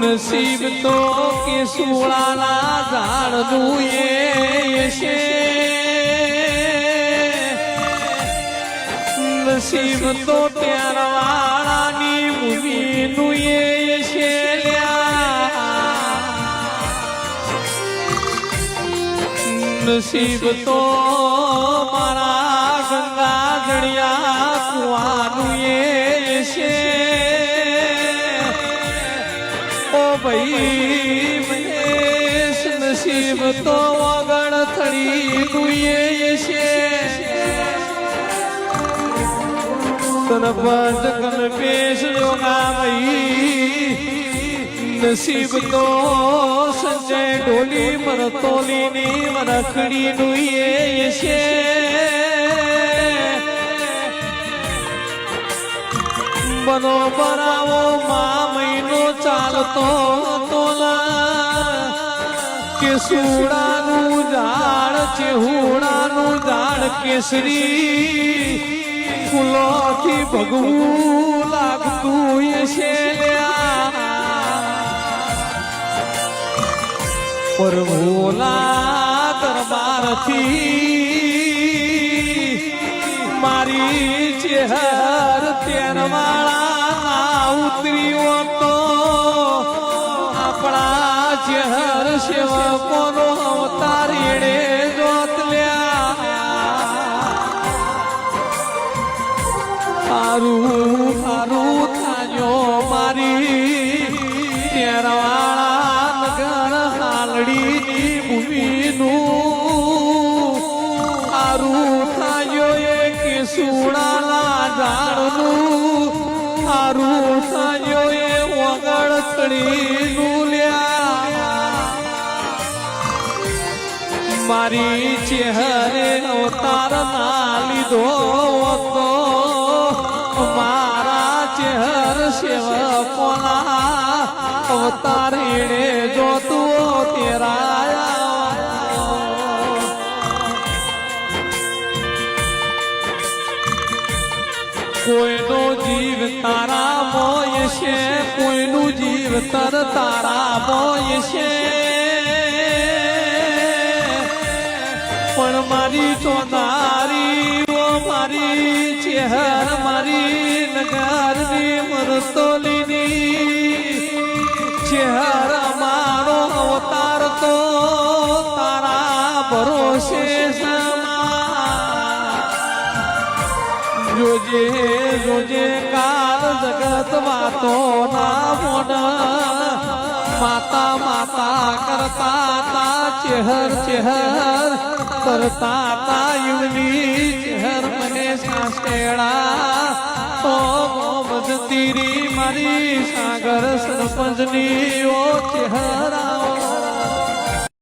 નસીબ તો કે સુળાના ઝાડનું એ છે નસીબ તો ત્યારવાળાની ભૂમિનું એ છે. નસીબ તો મારા ગંગા જડિયા ભાઈ નસીબ તો વગણ થડીનું એ છે સરપંચ કલ્પેશ યોગા ભાઈ નસીબ તો સંજય ઢોલી મરતોલીની મરખડીનું એ છે બનો બરાવો મા ચાલતો તોલા કે સુડાનું ઝાડ છે હુડાનું ઝાડ, કેસરી ફૂલોથી ભગવું લાગતું છે પર ભોલા દરબારથી મારી ચેહર તેરવાળા આપણા ચેહર સેવકોનો અવતાર એડે જોત હારું હારું થાજો મારી. તેરવાળા નગર હાલડીની ભૂમિનું. હારું થાજો એ કેસુડાના ઝાડનું. હારું થાજો એ મારી ચહેરે અવતાર ના લીધો તો મારા ચેહર સેવકોના અવતાર એણે જોતું તેરા કોઈનો જીવ તારા મોય છે, કોઈનું જીવ તર તારા મોય છે. પણ મારી સોનારી ઓ મારી ચેહર, મારી નગારની મરતોલીની ચેહર, મારો અવતાર તો તારા ભરોસે જોજે જોજે કાલ જગત વાતો ના મોન. માતા માતા કરતા તા ચેહર ચેહર કરતા તા ચહેર ચેહર મને સાસેડા તો મોમજ તીરી મારી સાગર સરપંચની ઓ ચેહરા